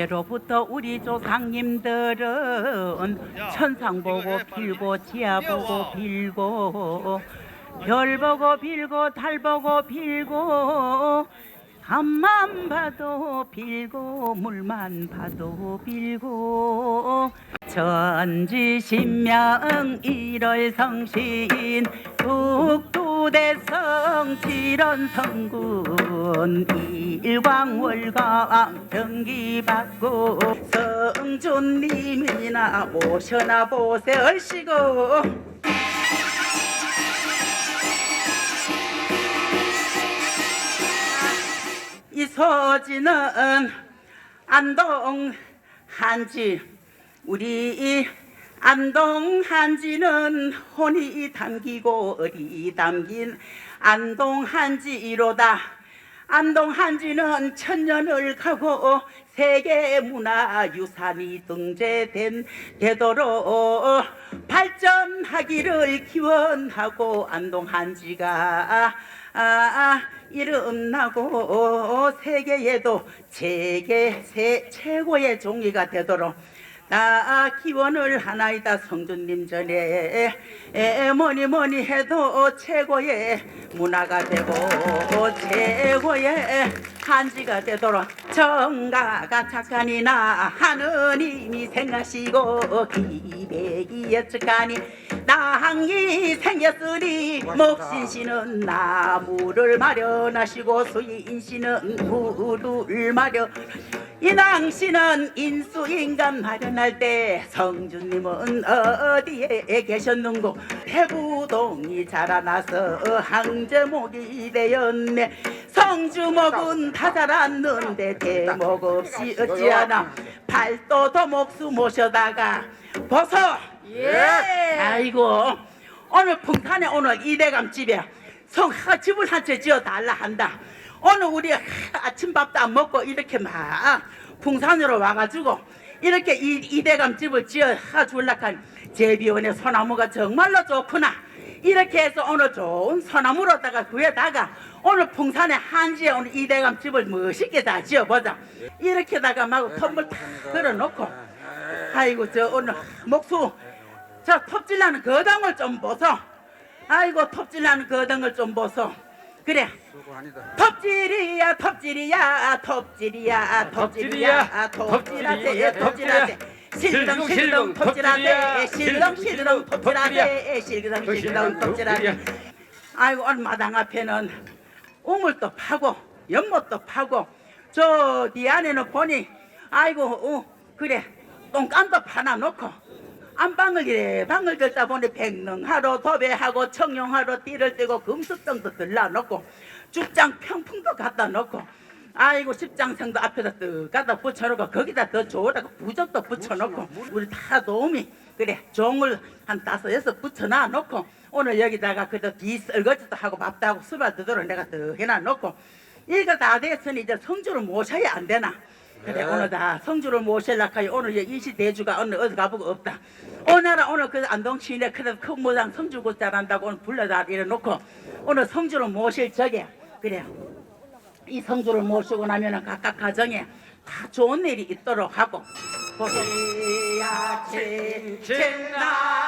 예로부터 우리 조상님들은 천상 보고 빌고 지하 보고 빌고 별 보고 빌고 달 보고 빌고 밤만 봐도 빌고 물만 봐도 빌고 전지신명 일월 성신 북두대성 칠원성군 일광월강 경기받고 성준님이나 모셔나 보세 얼씨고 이 소지는 안동 한지 우리 안동 한지는 혼이 담기고 어디 담긴 안동 한지로다 안동 한지는 천년을 가고 세계 문화유산이 등재된 되도록 발전하기를 기원하고 안동 한지가 아, 아, 이름 나고 세계에도 세계 세, 최고의 종이가 되도록 나 기원을 하나이다 성준님 전에. 에, 뭐니 뭐니 해도 최고의 문화가 되고 최고의 한지가 되도록 정가가 착하니나 하느님이 생각하시고 기백이 예측하니 나항이 생겼으니 목신씨는 나무를 마련하시고 수인씨는 물을 마련 이낭씨는 인수인간 마련할 때 성주님은 어디에 계셨는고 대부동이 자라나서 항제목이 되었네 성주목은 다 자랐는데 대목 없이 어찌하나 팔도 도 목수 모셔다가 벗어 예. 아이고 오늘 풍탄에 오늘 이대감 집에 성 하- 집을 한 채 지어 달라 한다. 오늘 우리 아침밥도 안 먹고 이렇게 막 풍산으로 와가지고 이렇게 이, 이대감 집을 지어 줄락한 제비원의 소나무가 정말로 좋구나. 이렇게 해서 오늘 좋은 소나무로다가 그에다가 오늘 풍산의 한지에 오늘 이대감 집을 멋있게 다 지어보자. 이렇게다가 막 선물 다 걸어놓고 아이고 저 오늘 목수 저 톱질나는 거당을 좀 보소. 아이고 톱질나는 거당을 좀 보소. 그래. 톱질이야 톱질이야 톱질이야 톱질이야 톱질하세 톱질하세 실렁 실렁 톱질하세 실렁 실렁 톱질하세 실렁 실렁 톱질하세 아이고 오늘 마당 앞에는 우물도 파고 연못도 파고 저 뒤 안에는 보니 아이고 어, 그래. 똥감도 파나 놓고 안방을 이래 방을 들다 보니 백능하러 도배하고 청룡하러 띠를 떼고 금수병도 들러놓고 죽장 평풍도 갖다 놓고 아이고 십장생도 앞에다 떡 갖다 붙여놓고 거기다 더 좋으라고 부적도 붙여놓고 우리 다 도우미 그래 종을 한 다섯 여섯 붙여놔 놓고 오늘 여기다가 그저 뒤 설거지도 하고 밥도 하고 수발 드도록 내가 더 해놔 놓고. 이거 다 됐으니 이제 성주를 모셔야 안 되나 그래 오늘 다 성주를 모실라카이 오늘 이 이시 대주가 오늘 어디 가보고 없다. 오늘은 오늘 그 안동 시내 그래도 큰 모장 성주고 잘한다고 오늘 불러다 이래 놓고 오늘 성주를 모실 적에 그래 이 성주를 모시고 나면은 각각 가정에 다 좋은 일이 있도록 하고. 보세야 칭칭나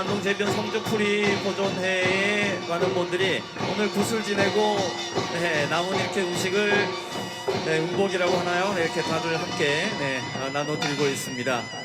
안동제변 성주풀이 보존회에 많은 분들이 오늘 구슬 지내고 네, 남은 이렇게 음식을 네, 음복이라고 하나요? 네, 이렇게 다들 함께 네, 어, 나눠드리고 있습니다.